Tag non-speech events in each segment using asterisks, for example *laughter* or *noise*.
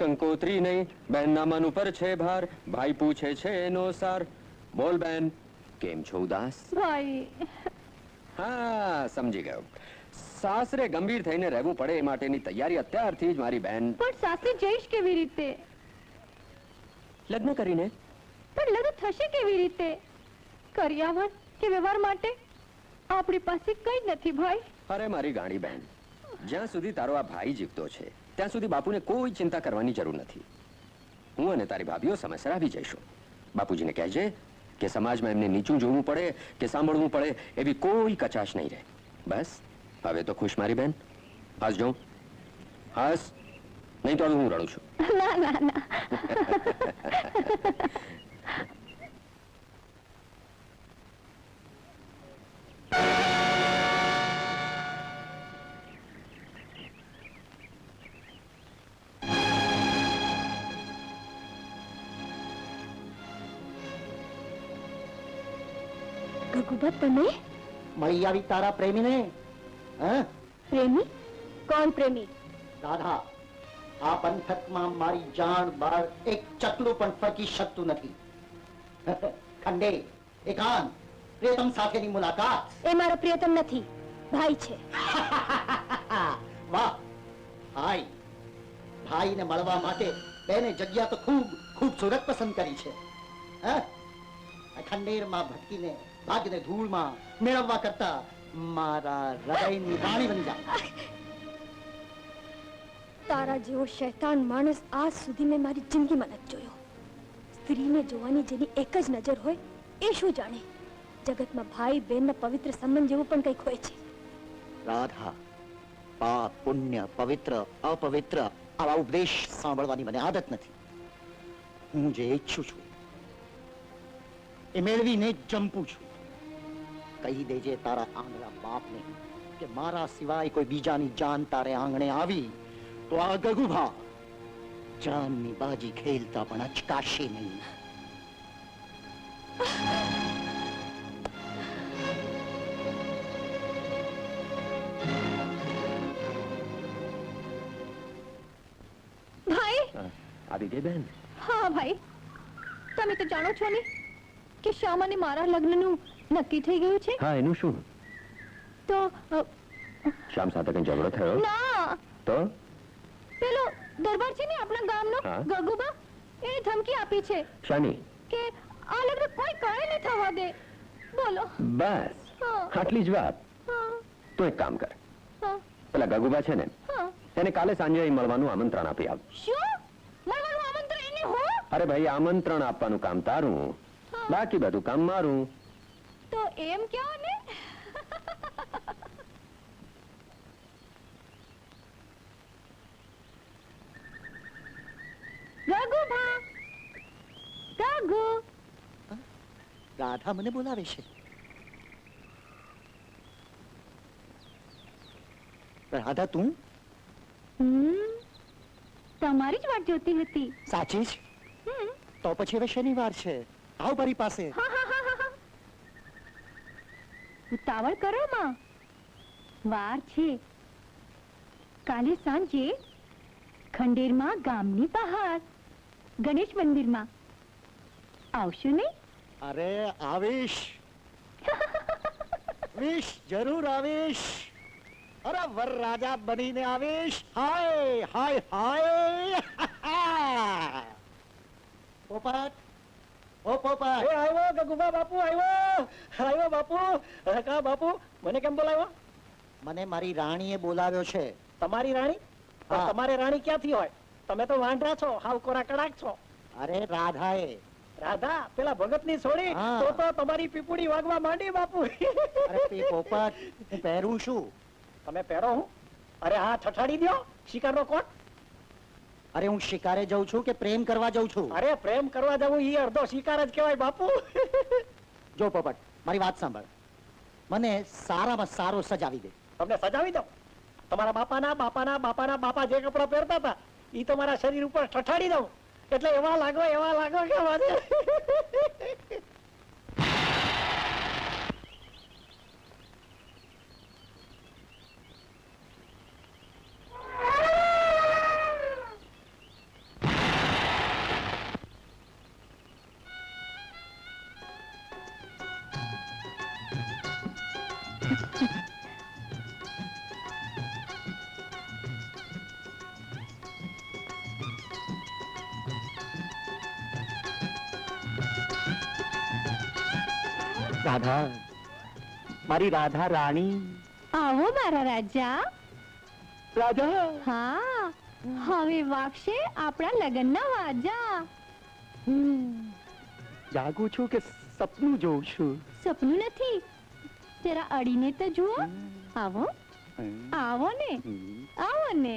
કંકોત્રી નહીં. બહેનના મન ઉપર છે ભાર. ભાઈ પૂછે છે એનો સાર. બોલ બેન. કેમ છો ઉદાસ? ભાઈ. હા સમજી ગયો. સાસરે ગંભીર થઈને રહેવું પડે એ માટેની તૈયારી અત્યારથી જ મારી બહેન પણ સાસરે જઈશ કેવી રીતે? લગ્ન કરીને? પણ લગ્ન થશે કેવી રીતે? કર્યાવર કે વ્યવહાર માટે? આપણી પાસે કઈ નથી ભાઈ. અરે મારી ગાણી બહેન જ્યાં સુધી તારો આ ભાઈ જીવતો છે ત્યાં સુધી બાપુને કોઈ ચિંતા કરવાની જરૂર નથી. હું અને તારી ભાભીઓ સમયસર આવી જઈશું. બાપુજીને કહેજે કે સમાજમાં એમને નીચું જોવું પડે કે સાંભળવું પડે એવી કોઈ કચાશ નહીં રહે. બસ હવે તો ખુશ મારી બેન. હસ જો. હસ. નહીં તો હું રડું છું. *laughs* ના ના ના. *laughs* ગગુબા તમે? મળી આવી તારા પ્રેમીને? હા? પ્રેમી? કોણ પ્રેમી? દાદા આ પંથકમાં મારી જાણ બહાર એક ચકલું પણ ફરકી શકતું નથી. *laughs* ખંડે એકાંત પ્રિયતમ સાથેની મુલાકાત. એ મારો પ્રિયતમ નથી ભાઈ છે. *laughs* વાહ ભાઈ. ભાઈને મળવા માટે બેને જગ્યા તો ખૂબ ખૂબસૂરત પસંદ કરી છે. હા? આ ખંડેરમાં ભટકીને ભાગને ધૂળમાં મેળવવા કરતા મારા હૃદયની રાણી બની જા. તારા જેવો શૈતાન માણસ આજ સુધી મેં મારી જિંદગીમાં નથી જોયો. સ્ત્રીને જોવાની જેની એક જ નજર હોય એ શું જાણે? જગતમાં ભાઈ બહેનના પવિત્ર સંબંધ જેવું પણ કંઈક હોય છે. રાધા પાપ પુણ્ય પવિત્ર અપવિત્ર આવા ઉપદેશ સાંભળવાની મને આદત નથી. હું જે ઈચ્છું છું એ મેળવીને જંપું છું. કહી દેજે તારા આંગણા બાપને કે મારા સિવાય કોઈ બીજાની જાન તારે આંગણે આવી તો આ ગગુભા જાનની બાજી ખેલતા પણ અચકાશે નહીં. ભાઈ? આવી ગઈ બેન? હા ભાઈ. તમે તો જાણો છો ને કે શ્યામ અને મારા લગ્નનું નક્કી થઈ ગયું છે? હા એનું શું? તો શ્યામ સાથે કઈ ઝઘડો થયો? ના. તો? પેલો દરબાર છે ને આપણા ગામનો ગગુબા એ ધમકી આપી છે શાની? કે આ લગ્ન કોઈ કાંઈ નહીં થવા દે. બોલો. બસ. આટલી જ વાત. તો એક કામ કર. હા. પેલા ગગુબા છે ને હા. એને કાલે સાંજે અહીં મળવાનું આમંત્રણ આપી આવ. શું? મળવાનું આમંત્રણ એને હો? અરે ભાઈ આમંત્રણ આપવાનું કામ તારું. બાકી બધું કામ મારું. તો એમ કહો ને? ગગુ ભા રાધા મને બોલાવે છે. રાધા તું? તમારી જ વાત જોતી હતી. સાચી જ? તો પછી હવે શનિવાર છે. આવ મારી પાસે. *laughs* ઉતાવળ કરો માં. વાર છે. કાલે સાંજે ખંડેરમાં ગામની બહાર ગણેશ મંદિરમાં. આવશો ને અરે આવીશ. *laughs* આવીશ જરૂર આવીશ. અરે વર રાજા બનીને આવીશ. હાય હાય હાય. *laughs* પોપટ ઓ પોપટ આવ્યો ગગુબા બાપુ આવ્યો. આવ્યો બાપુ કા બાપુ મને કેમ બોલાવ્યો? મને મારી રાણીએ બોલાવ્યો છે. તમારી રાણી? તમારે રાણી ક્યાંથી હોય? તમે તો વાંઢા છો હાવ કોરા કડાક છો. અરે રાધાએ. રાધા પેલા ભગતની છોડી તો તો તમારી પીપુડી વાગવા માંડી બાપુ. અરે પોપટ પહેરું છું. તમે પહેરો હું. અરે હા ઠઠાડી દ્યો. શિકારનો કોટ અરે હું શિકારે જઉં છું કે પ્રેમ કરવા જઉં છું? અરે પ્રેમ કરવા જવું ઈ અડધો શિકાર જ કહેવાય બાપુ. જો પોપટ મારી વાત સાંભળ. મને સારામાં સારો સજાવી દે તમને સજાવી દઉં? તમારા બાપાના બાપાના બાપાના બાપા જે કપડા પહેરતા હતા ઈ તો મારા શરીર ઉપર ઠઠાડી દઉં. એટલે એવા લાગો એવા લાગો કે મારે રાધા મારી રાધા રાણી. આવો મારા રાજા. રાધા હા હવે વાગશે આપણા લગ્નના વાજા. જાગું છું કે સપનું જોઉં છું? સપનું નથી જરા અડીને તો જુઓ. આવો. આવો ને આવો ને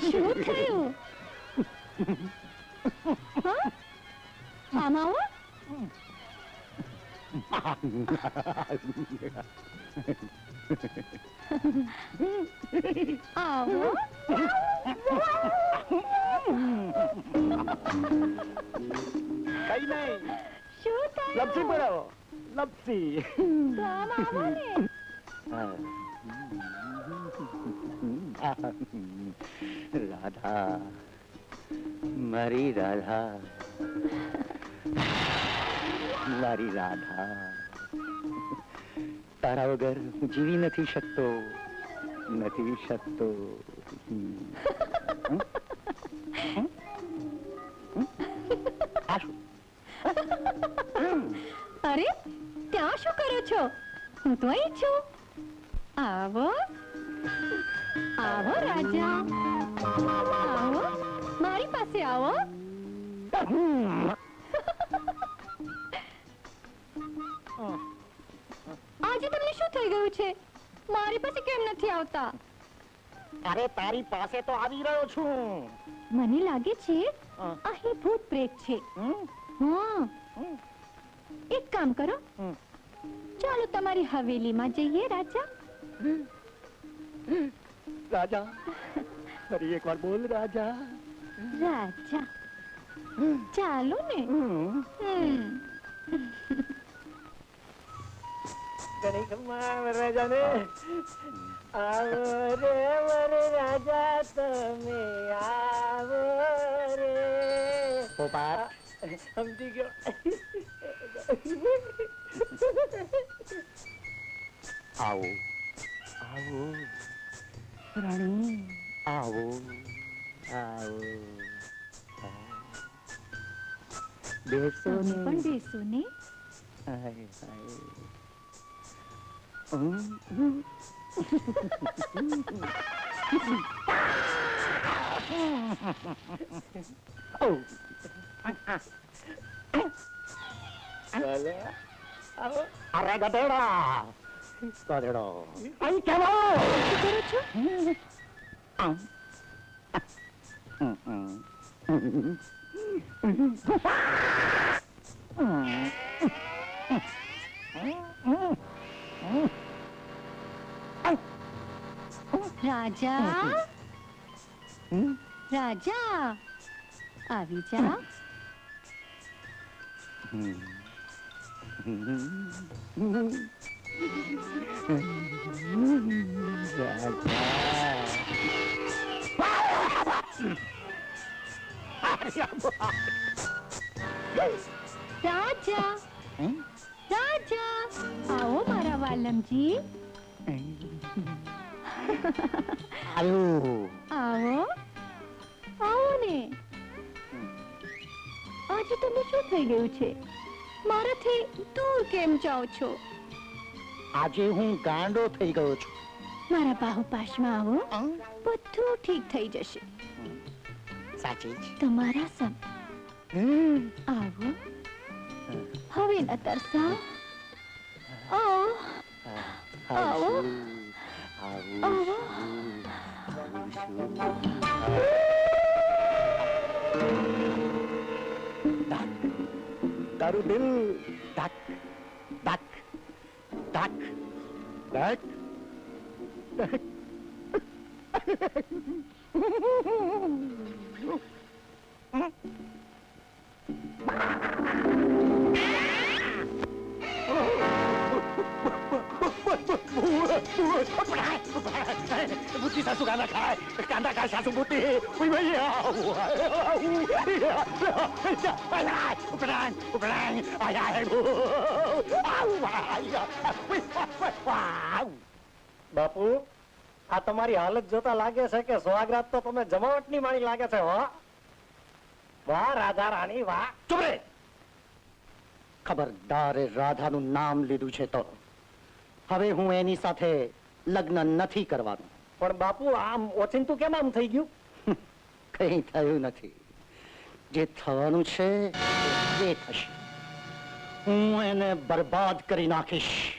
શું થયું? હા? આમ આવો કઈ નહીં શું લપસી પડાવો લપસી રાધા મારી રાધા મારી રાધા. તારા વગર જીવી નથી શકતો નથી શકતો? અરે, ત્યાં શું કરો છો? હું તો અહીં છું. આવો. આવો, રાજા. શું થઈ ગયું છે? મારી પાસે કેમ નથી આવતા? અરે તારી પાસે તો આવી રહ્યો છું. મને લાગે છે અહીં ભૂત પ્રેત છે. હમ? હા. એક કામ કરો. ચાલો તમારી હવેલીમાં જઈએ રાજા. રાજા ફરી એકવાર બોલ રાજા. રાજા. ચાલો ને. હમ. હમ. ઘણી ખમ્મા વરરાજાને આવો રે વર રાજા તમે આવો રે પોપટ સમજી ગયો આવો આવો રાણી આવો આવો બેસો તમે ને પણ બેસો ને હાય, હાય. હમ. ઓ. ભલે આવો અરે ગધેડા ગધેડો અહીં કેવો શું કરો છો આમ. હમ, હમ. રાજા. રાજા આવી જા. રાજા? રાજા આવો મારા વાલમજી આયો આવો આવો ને આજે તમને શું થઈ ગયું છે મારાથી દૂર કેમ જાઓ છો આજે હું ગાંડો થઈ ગયો છું મારા બાહુપાશમાં આવો બધું ઠીક થઈ જશે સાચી જ તમારા સમ. આવો હવે ન તરસા આવો આવો. Duck, Darubil, duck, duck, duck, duck, duck. Mm-hmm. આવું બાપુ, આ તમારી હાલત જોતા લાગે છે કે સ્વાગરાત તો તમે જમાવટની માણી લાગે છે, હો? વાહ, રાધા રાણી, વાહ. ચુપ રે! ખબરદાર રાધાનું નામ લીધું છે તો. હવે હું એની સાથે લગ્ન નથી કરવાનું. પણ બાપુ આમ ઓચિંતું કેમ આમ થઈ ગયું? *laughs* કંઈ થયું નથી. જે થવાનું છે એ થશે. હું એને બરબાદ કરી નાખીશ.